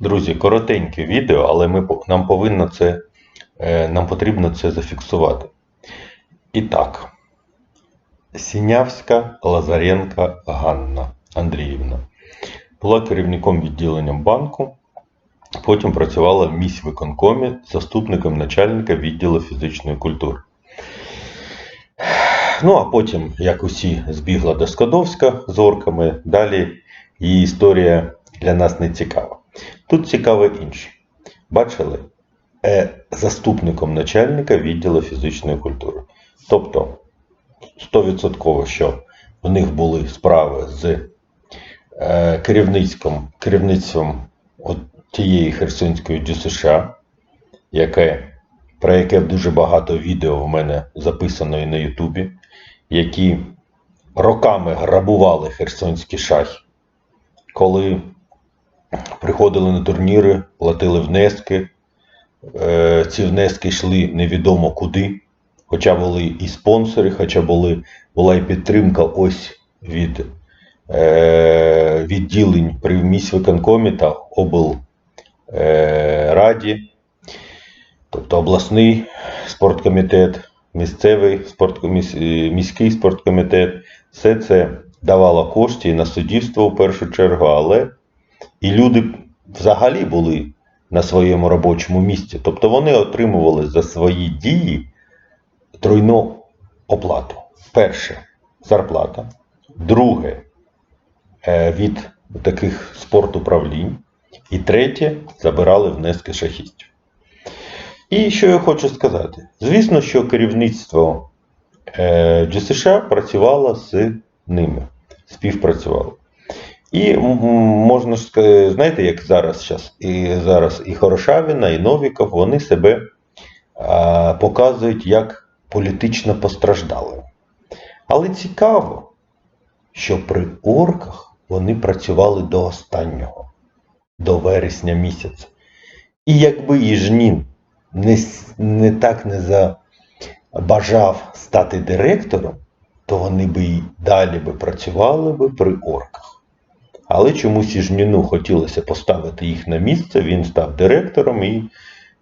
Друзі, коротеньке відео, але ми, нам, повинно це, е, нам потрібно це зафіксувати. І так, Сінявська Лазаренка Ганна Андріївна була керівником відділенням банку, потім працювала в міськвиконкомі заступником начальника відділу фізичної культури. Ну, а потім, як усі, збігла до Скадовська з орками. Далі її історія для нас не цікава. Тут цікаве інше. Бачили? Е, заступником начальника відділу фізичної культури. Тобто, 100% що в них були справи з е, керівницьком, керівництвом от тієї Херсонської ДЮСШ, яке, про яке дуже багато відео в мене записано і на Ютубі, які роками грабували херсонські шахи, коли приходили на турніри, платили внески. Е, Ці внески йшли невідомо куди. Хоча були і спонсори, хоча були, була і підтримка ось від е, відділень при міськвиконкомі та облраді, тобто обласний спорткомітет, місцевий спорткоміс, е, міський спорткомітет. Все це давало кошти і на суддівство в першу чергу, але і люди взагалі були на своєму робочому місці. Тобто вони отримували за свої дії тройну оплату. Перше зарплата. Друге е, від таких спортуправлінь. І третє забирали внески шахістів. І що я хочу сказати? Звісно, що керівництво е, ДЮСШ працювало з ними, співпрацювало. І можна ж знаєте, як зараз, щас, і зараз і Хорошавіна, і Новіков, вони себе а, показують як політично постраждалими. Але цікаво, що при орках вони працювали до останнього, до вересня місяця. І якби Їжнін не, не так не забажав стати директором, то вони би і далі би працювали би при орках. Але чомусь Іжніну хотілося поставити їх на місце, він став директором і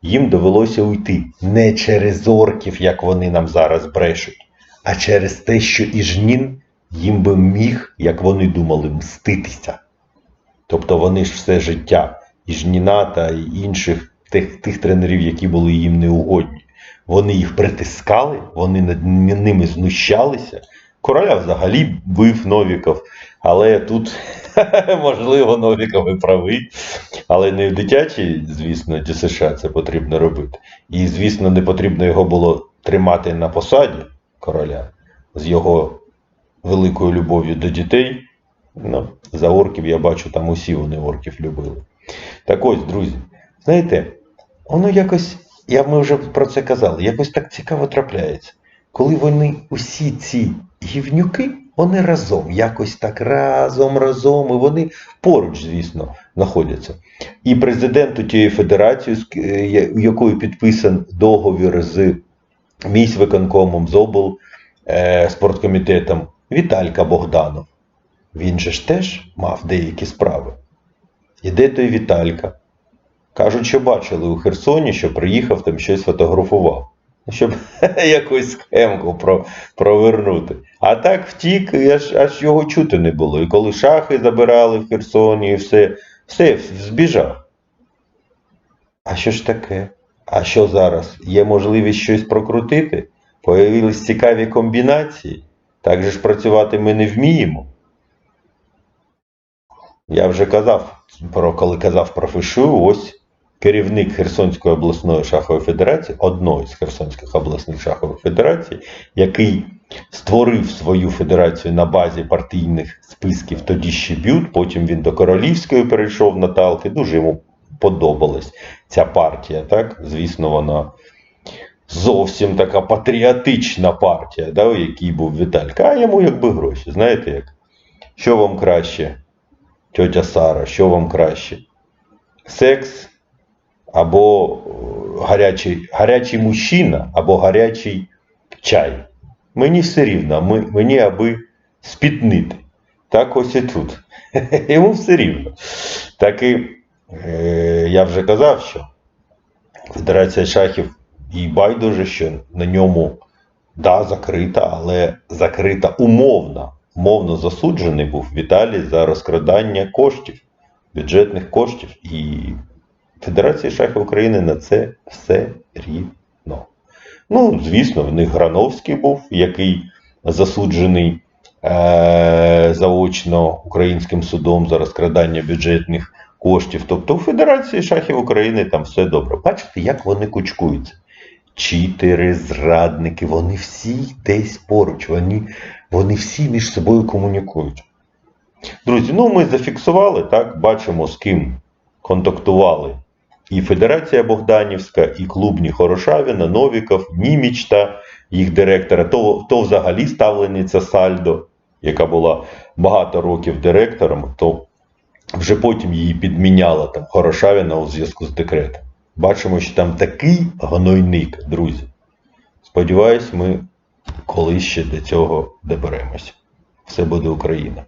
їм довелося уйти не через орків, як вони нам зараз брешуть, а через те, що Іжнін їм би міг, як вони думали, мститися. Тобто вони ж все життя Іжніна та інших тих, тих тренерів, які були їм неугодні, вони їх притискали, вони над ними знущалися. Короля взагалі бив Новіков, але тут, можливо, Новіков і правий, але не в дитячій, звісно, ДЮСШ це потрібно робити. І, звісно, не потрібно його було тримати на посаді короля з його великою любов'ю до дітей. Ну, за орків я бачу, там усі вони орків любили. Так ось, друзі, знаєте, воно якось, я ми вже про це казали, якось так цікаво трапляється. Коли вони усі ці гівнюки, вони разом, якось так разом, разом, і вони поруч, звісно, знаходяться. І президенту тієї федерації, з- якої підписан договір з міськвиконкомом, з обл е, спорткомітетом Віталька Богданов. Він же ж теж мав деякі справи. І де той Віталька? Кажуть, що бачили у Херсоні, що приїхав там щось фотографував. Щоб якусь схемку про, провернути. А так втік, аж, аж його чути не було. І коли шахи забирали в Херсоні, і все, все збіжав. А що ж таке? А що зараз? Є можливість щось прокрутити? Появились цікаві комбінації. Так же ж працювати ми не вміємо. Я вже казав, про, коли казав про фишу, ось керівник Херсонської обласної шахової федерації, одної з Херсонських обласних шахових федерацій, який створив свою федерацію на базі партійних списків тоді ще б'ют, потім він до Королівської перейшов на талки, дуже йому подобалась ця партія, так? Звісно, вона зовсім така патріотична партія, да, у якій був Віталька, а йому якби гроші. Знаєте як? Що вам краще? Тьотя Сара, що вам краще? Секс або е, гарячий, гарячий мужчина, або гарячий чай. Мені все рівно, мені аби спітнити. Так ось і тут. Йому все рівно. Так і Е, я вже казав, що Федерація шахів і байдуже, що на ньому да, закрита, але закрита умовно. Умовно засуджений був Віталій за розкрадання коштів, бюджетних коштів. І Федерація шахів України на це все рівно. Ну, звісно, в них Грановський був, який засуджений е- заочно українським судом за розкрадання бюджетних коштів. Тобто у Федерації шахів України там все добре. Бачите, як вони кучкуються. Читери, зрадники, вони всі десь поруч, вони, вони всі між собою комунікують. Друзі, ну ми зафіксували, так, бачимо, з ким контактували і Федерація Богданівська, і клубні Хорошавіна, Новіков, Німіч та їх директора, то, то взагалі ставлениця Сальдо, яка була багато років директором, то вже потім її підміняла там Хорошавіна у зв'язку з декретом. Бачимо, що там такий гнойник, друзі. Сподіваюсь, ми колись ще до цього доберемося. Все буде Україна.